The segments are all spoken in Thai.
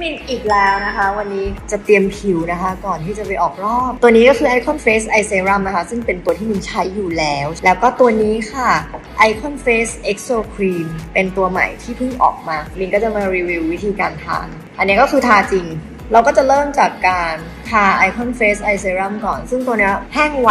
มินอีกแล้วนะคะ วันนี้จะเตรียมผิวนะคะ ก่อนที่จะไปออกรอบ ตัวนี้ก็คือ Icon Face Eye Serum นะคะ ซึ่งเป็นตัวที่มินใช้อยู่แล้ว แล้วก็ตัวนี้ค่ะ Icon Face Exo Cream เป็นตัวใหม่ที่เพิ่งออกมา มินก็จะมารีวิววิธีการทาน อันนี้ก็คือทาจริง เราก็จะเริ่มจากการทา Icon Face Eye Serum ก่อน ซึ่งตัวเนี้ยแห้งไว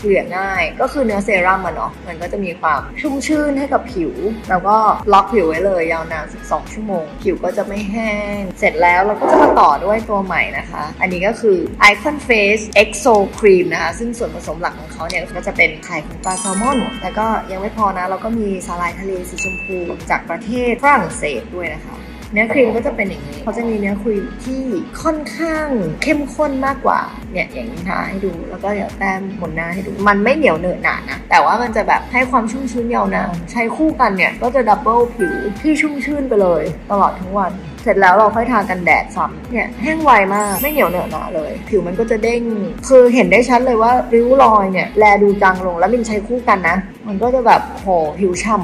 เกลี่ยง่าย ก็คือเนื้อเซรั่มมันเนาะมันก็จะมีความชุ่มชื่นให้กับผิว แล้วก็ล็อกผิวไว้เลยยาวนาน 12 ชั่วโมง ผิวก็จะไม่แห้ง เสร็จแล้วเราก็จะมาต่อด้วยตัวใหม่นะคะ อันนี้ก็คือ Icon Face Exo Cream นะคะ ซึ่งส่วนผสมหลักของเขาเนี่ยก็จะเป็นไข่ของปลาแซลมอนแล้วก็ยังไม่พอนะเราก็มีสาหร่ายทะเลสีชมพูจากประเทศฝรั่งเศสด้วยนะคะ เนื้อครีมก็จะเป็นอย่างนี้เขาจะมีเนื้อครีมที่ค่อนข้างเข้มข้นมากกว่าเนี่ยอย่างนี้ทาให้ดูแล้วก็เดี๋ยวแต้มบนหน้าให้ดู มันไม่เหนียวเหนอะหนานะ แต่ว่ามันจะแบบให้ความชุ่มชื้นยาวนานใช้คู่กันเนี่ยก็จะดับเบิลผิวที่ชุ่มชื่นไปเลย ตลอดทั้งวัน เสร็จแล้วเราค่อยทากันแดดซ้ำเนี่ยแห้งไวมากไม่เหนียวเหนอะหนาเลย ผิวมันก็จะเด้งคือเห็นได้ชัดเลยว่าริ้วรอยเนี่ยแลดูจางลงแล้วมินใช้คู่กันนะ มันก็จะแบบโหผิวฉ่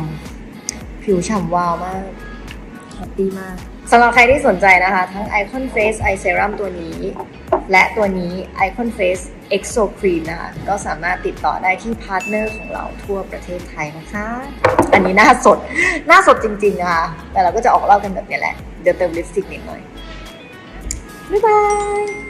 ำผิวฉ่ำวาวมาก แฮปปี้มากสำหรับใครที่สนใจนะคะ ทั้ง Icon Face Eye Serum ตัวนี้ และตัวนี้ Icon Face Exo Cream นะคะก็สามารถติดต่อได้ที่พาร์ทเนอร์ของเราทั่วประเทศไทยนะคะ อันนี้หน้าสด หน้าสดจริงๆนะคะ แต่เราก็จะออกเล่ากันแบบนี้แหละ เดี๋ยวเติมลิปสติกนิดหน่อย บ๊ายบาย